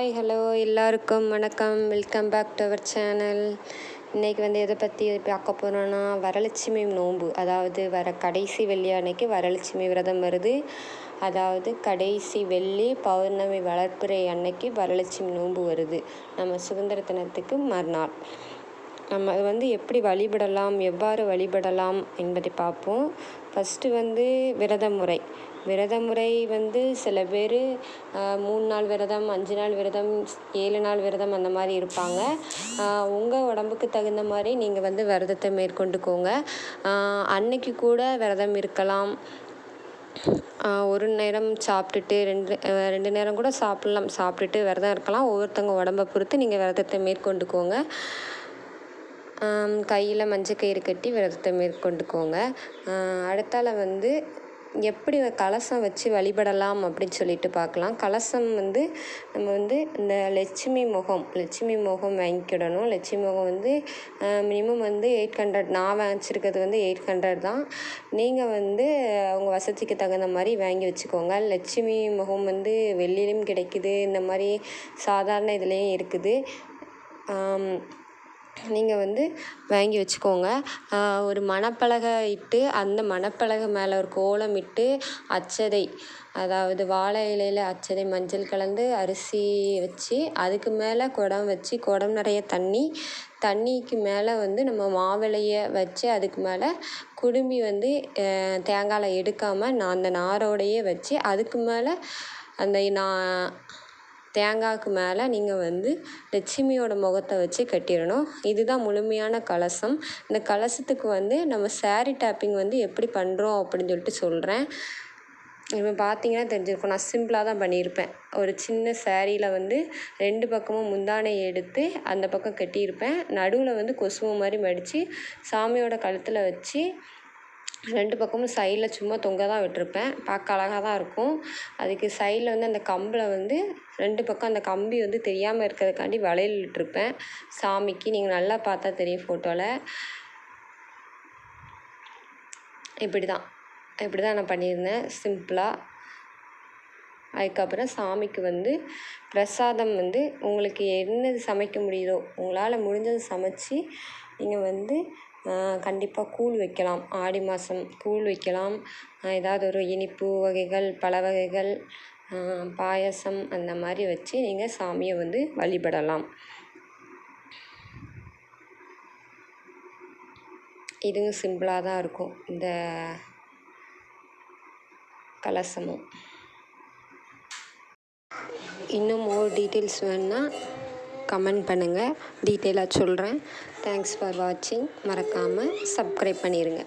Hi hello எல்லாருக்கும் வணக்கம். Welcome back to our channel இன்றைக்கி வந்து எதை பற்றி பார்க்க போகிறோன்னா வரலட்சுமி நோன்பு. அதாவது வர கடைசி வெள்ளி அன்னைக்கு வரலட்சுமி விரதம் வருது. அதாவது கடைசி வெள்ளி பௌர்ணமி வளர்ப்புரை அன்னைக்கு வரலட்சுமி நோன்பு வருது. நம்ம சுதந்திர தினத்துக்கு மறுநாள். நம்ம அது வந்து எப்படி வழிபடலாம் எவ்வாறு வழிபடலாம் என்பதை பார்ப்போம். ஃபஸ்ட்டு வந்து விரத முறை. விரத முறை வந்து சில பேர் மூணு நாள் விரதம் அஞ்சு நாள் விரதம் ஏழு நாள் விரதம் அந்த மாதிரி இருப்பாங்க. உங்கள் உடம்புக்கு தகுந்த மாதிரி நீங்கள் வந்து விரதத்தை மேற்கொண்டுக்கோங்க. அன்னைக்கு கூட விரதம் இருக்கலாம். ஒரு நேரம் சாப்பிட்டுட்டு ரெண்டு ரெண்டு நேரம் கூட சாப்பிட்லாம் சாப்பிட்டுட்டு விரதம் இருக்கலாம். ஒவ்வொருத்தவங்க உடம்ப பொறுத்து நீங்கள் விரதத்தை மேற்கொண்டுக்கோங்க. கையில் மஞ்சக்கயிறு கட்டி விரதத்தை மேற்கொண்டுக்கோங்க. அடுத்தால வந்து எப்படி கலசம் வச்சு வழிபடலாம் அப்படின்னு சொல்லிட்டு பார்க்கலாம் கலசம் வந்து நம்ம வந்து இந்த லட்சுமி முகம் லட்சுமி முகம் வாங்கிக்கிடணும். லட்சுமி முகம் வந்து மினிமம் வந்து எயிட் ஹண்ட்ரட் நான் வச்சுருக்கிறது வந்து எயிட் ஹண்ட்ரட் தான். நீங்கள் வந்து உங்கள் வசதிக்கு தகுந்த மாதிரி வாங்கி வச்சுக்கோங்க. லட்சுமி முகம் வந்து வெள்ளிலையும் கிடைக்குது. இந்த மாதிரி சாதாரண இதுலேயும் இருக்குது. நீங்கள் வந்து வாங்கி வச்சுக்கோங்க. ஒரு மணப்பலகை இட்டு அந்த மணப்பலகை மேலே ஒரு கோலம் இட்டு அட்சதை அதாவது வாழை இலையில் அட்சதை மஞ்சள் கலந்து அரிசி வச்சு அதுக்கு மேலே குடம் வச்சு குடம் நிறைய தண்ணி தண்ணிக்கு மேலே வந்து நம்ம மாவிளைய வச்சு அதுக்கு மேலே குடுமி வந்து தேங்காயில் எடுக்காமல் நான் அந்த நாரோடையே வச்சு அதுக்கு மேலே அந்த நான் தேங்காய்க்கு மேலே நீங்கள் வந்து லட்சுமியோட முகத்தை வச்சு கட்டிடணும். இதுதான் முழுமையான கலசம். இந்த கலசத்துக்கு வந்து நம்ம சேரீ டேப்பிங் வந்து எப்படி பண்ணுறோம் அப்படின்னு சொல்லிட்டு சொல்கிறேன் இப்போ பார்த்தீங்கன்னா தெரிஞ்சிருக்கும். நான் சிம்பிளாக தான் பண்ணியிருப்பேன். ஒரு சின்ன சேரீயில் வந்து ரெண்டு பக்கமும் முந்தானை எடுத்து அந்த பக்கம் கட்டியிருப்பேன். நடுவில் வந்து கொசுவை மாதிரி மடித்து சாமியோட கழுத்தில் வச்சு ரெண்டு பக்கமும் சைடில் சும்மா தொங்க தான் விட்டிருப்பேன். பார்க்க அழகாக தான் இருக்கும். அதுக்கு சைடில் வந்து அந்த கம்பில் வந்து ரெண்டு பக்கம் அந்த கம்பி வந்து தெரியாமல் இருக்கிறதுக்காண்டி வளையல் விட்டிருப்பேன் சாமிக்கு நீங்கள் நல்லா பார்த்தா தெரியும் ஃபோட்டோவில் இப்படி தான் இப்படி தான் நான் பண்ணியிருந்தேன். சிம்பிளாக அதுக்கப்புறம் சாமிக்கு வந்து பிரசாதம் வந்து உங்களுக்கு என்னது சமைக்க முடியுதோ உங்களால் முடிஞ்சது சமைச்சி நீங்கள் வந்து கண்டிப்பாக கூழ் வைக்கலாம். ஆடி மாதம் கூழ் வைக்கலாம். ஏதாவது ஒரு இனிப்பு வகைகள் பழ வகைகள் பாயசம் அந்த மாதிரி வச்சு நீங்கள் சாமியை வந்து வழிபடலாம். இதுவும் சிம்பிளாக தான் இருக்கும். இந்த கலசமும். இன்னும் மோர் டீட்டெயில்ஸ் வேணுன்னா கமெண்ட் பண்ணுங்கள் டீட்டெயிலாக சொல்கிறேன் தேங்க்ஸ் ஃபார் வாட்சிங் மறக்காமல் சப்ஸ்கிரைப் பண்ணிடுங்க